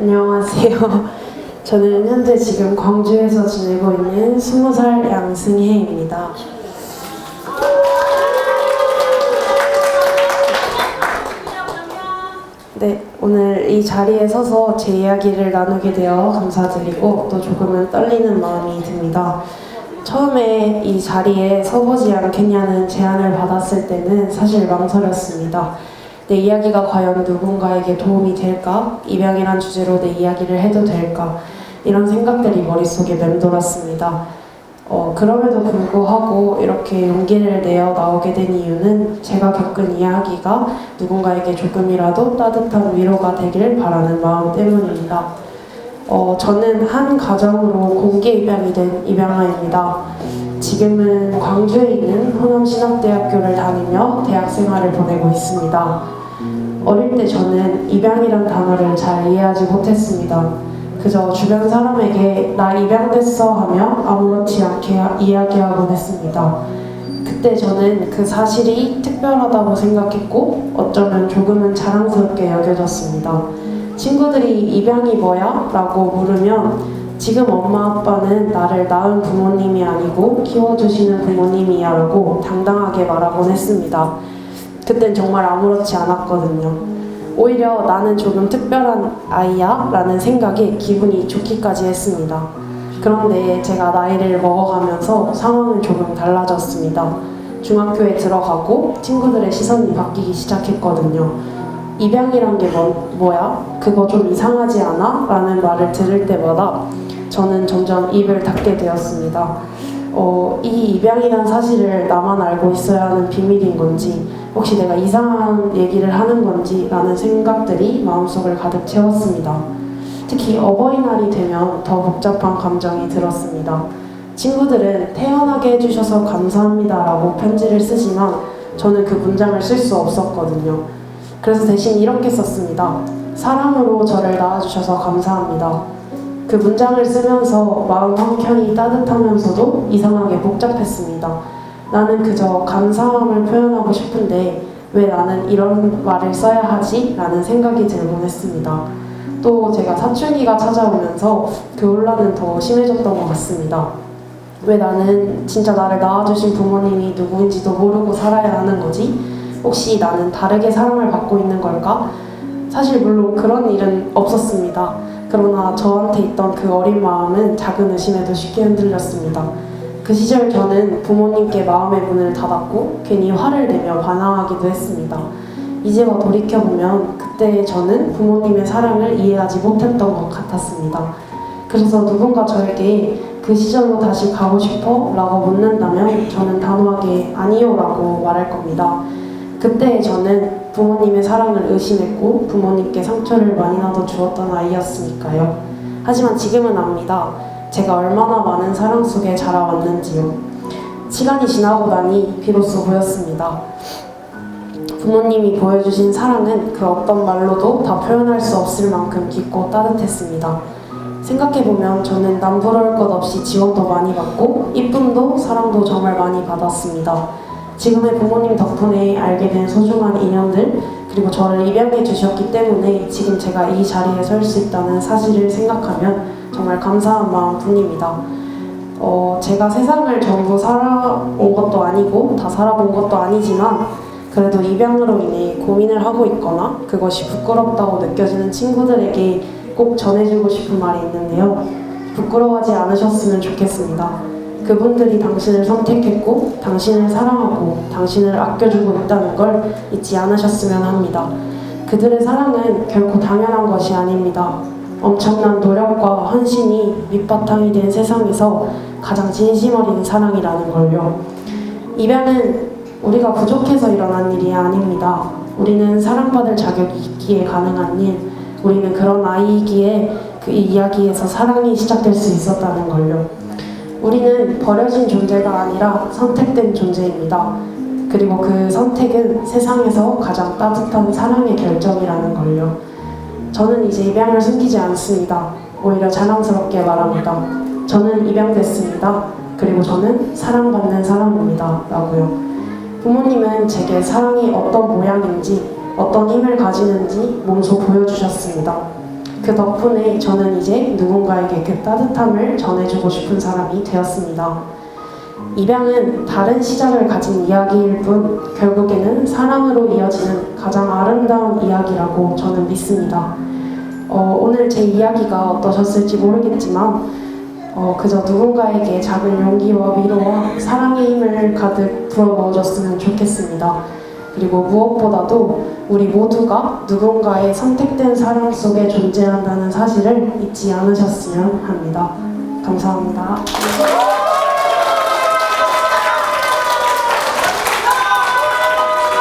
안녕하세요. 저는 현재 지금 광주에서 지내고 있는 20살 양승혜입니다. 네, 오늘 이 자리에 서서 제 이야기를 나누게 되어 감사드리고 또 조금은 떨리는 마음이 듭니다. 처음에 이 자리에 서보지 않겠냐는 제안을 받았을 때는 사실 망설였습니다. 내 이야기가 과연 누군가에게 도움이 될까? 입양이란 주제로 내 이야기를 해도 될까? 이런 생각들이 머릿속에 맴돌았습니다. 어, 그럼에도 불구하고 이렇게 용기를 내어 나오게 된 이유는 제가 겪은 이야기가 누군가에게 조금이라도 따뜻한 위로가 되길 바라는 마음 때문입니다. 어, 저는 한 가정으로 공개 입양이 된 입양아입니다. 지금은 광주에 있는 호남신학대학교를 다니며 대학 생활을 보내고 있습니다. 어릴 때 저는 입양이란 단어를 잘 이해하지 못했습니다. 그저 주변 사람에게 나 입양됐어 하며 아무렇지 않게 이야기하곤 했습니다. 그때 저는 그 사실이 특별하다고 생각했고 어쩌면 조금은 자랑스럽게 여겨졌습니다. 친구들이 입양이 뭐야? 라고 물으면 지금 엄마 아빠는 나를 낳은 부모님이 아니고 키워주시는 부모님이야 라고 당당하게 말하곤 했습니다. 그땐 정말 아무렇지 않았거든요. 오히려 나는 조금 특별한 아이야 라는 생각에 기분이 좋기까지 했습니다. 그런데 제가 나이를 먹어가면서 상황은 조금 달라졌습니다. 중학교에 들어가고 친구들의 시선이 바뀌기 시작했거든요. 입양이란 게 뭐, 뭐야? 그거 좀 이상하지 않아? 라는 말을 들을 때마다 저는 점점 입을 닫게 되었습니다. 어, 이 입양이란 사실을 나만 알고 있어야 하는 비밀인 건지, 혹시 내가 이상한 얘기를 하는 건지 라는 생각들이 마음속을 가득 채웠습니다. 특히 어버이날이 되면 더 복잡한 감정이 들었습니다. 친구들은 태어나게 해주셔서 감사합니다라고 편지를 쓰지만 저는 그 문장을 쓸 수 없었거든요. 그래서 대신 이렇게 썼습니다. 사랑으로 저를 낳아주셔서 감사합니다. 그 문장을 쓰면서 마음 한켠이 따뜻하면서도 이상하게 복잡했습니다. 나는 그저 감사함을 표현하고 싶은데 왜 나는 이런 말을 써야 하지? 라는 생각이 들곤 했습니다. 또 제가 사춘기가 찾아오면서 그 혼란은 더 심해졌던 것 같습니다. 왜 나는 진짜 나를 낳아주신 부모님이 누구인지도 모르고 살아야 하는 거지? 혹시 나는 다르게 사랑을 받고 있는 걸까? 사실 물론 그런 일은 없었습니다. 그러나 저한테 있던 그 어린 마음은 작은 의심에도 쉽게 흔들렸습니다. 그 시절 저는 부모님께 마음의 문을 닫았고 괜히 화를 내며 반항하기도 했습니다. 이제와 돌이켜보면 그때 저는 부모님의 사랑을 이해하지 못했던 것 같았습니다. 그래서 누군가 저에게 그 시절로 다시 가고 싶어? 라고 묻는다면 저는 단호하게 아니요 라고 말할 겁니다. 그때 저는 부모님의 사랑을 의심했고 부모님께 상처를 많이나도 주었던 아이였으니까요. 하지만 지금은 압니다. 제가 얼마나 많은 사랑 속에 자라왔는지요. 시간이 지나고 나니 비로소 보였습니다. 부모님이 보여주신 사랑은 그 어떤 말로도 다 표현할 수 없을 만큼 깊고 따뜻했습니다. 생각해보면 저는 남부러울 것 없이 지원도 많이 받고 이쁨도 사랑도 정말 많이 받았습니다. 지금의 부모님 덕분에 알게 된 소중한 인연들 그리고 저를 입양해 주셨기 때문에 지금 제가 이 자리에 설 수 있다는 사실을 생각하면 정말 감사한 마음뿐입니다. 어, 제가 세상을 전부 살아온 것도 아니고 다 살아본 것도 아니지만 그래도 입양으로 인해 고민을 하고 있거나 그것이 부끄럽다고 느껴지는 친구들에게 꼭 전해주고 싶은 말이 있는데요. 부끄러워하지 않으셨으면 좋겠습니다. 그분들이 당신을 선택했고 당신을 사랑하고 당신을 아껴주고 있다는 걸 잊지 않으셨으면 합니다. 그들의 사랑은 결코 당연한 것이 아닙니다. 엄청난 노력과 헌신이 밑바탕이 된 세상에서 가장 진심 어린 사랑이라는 걸요. 입양은 우리가 부족해서 일어난 일이 아닙니다. 우리는 사랑받을 자격이 있기에 가능한 일, 우리는 그런 아이이기에 그 이야기에서 사랑이 시작될 수 있었다는 걸요. 우리는 버려진 존재가 아니라 선택된 존재입니다. 그리고 그 선택은 세상에서 가장 따뜻한 사랑의 결정이라는 걸요. 저는 이제 입양을 숨기지 않습니다. 오히려 자랑스럽게 말합니다. 저는 입양됐습니다. 그리고 저는 사랑받는 사람입니다. 라고요. 부모님은 제게 사랑이 어떤 모양인지, 어떤 힘을 가지는지 몸소 보여주셨습니다. 그그 덕분에 저는 이제 누군가에게 그 따뜻함을 전해주고 싶은 사람이 되었습니다. 입양은 다른 시작을 가진 이야기일 뿐 결국에는 사랑으로 이어지는 가장 아름다운 이야기라고 저는 믿습니다. 어, 오늘 제 이야기가 어떠셨을지 모르겠지만 어, 그저 누군가에게 작은 용기와 위로와 사랑의 힘을 가득 불어넣어줬으면 좋겠습니다. 그리고 무엇보다도 우리 모두가 누군가의 선택된 사랑 속에 존재한다는 사실을 잊지 않으셨으면 합니다. 감사합니다.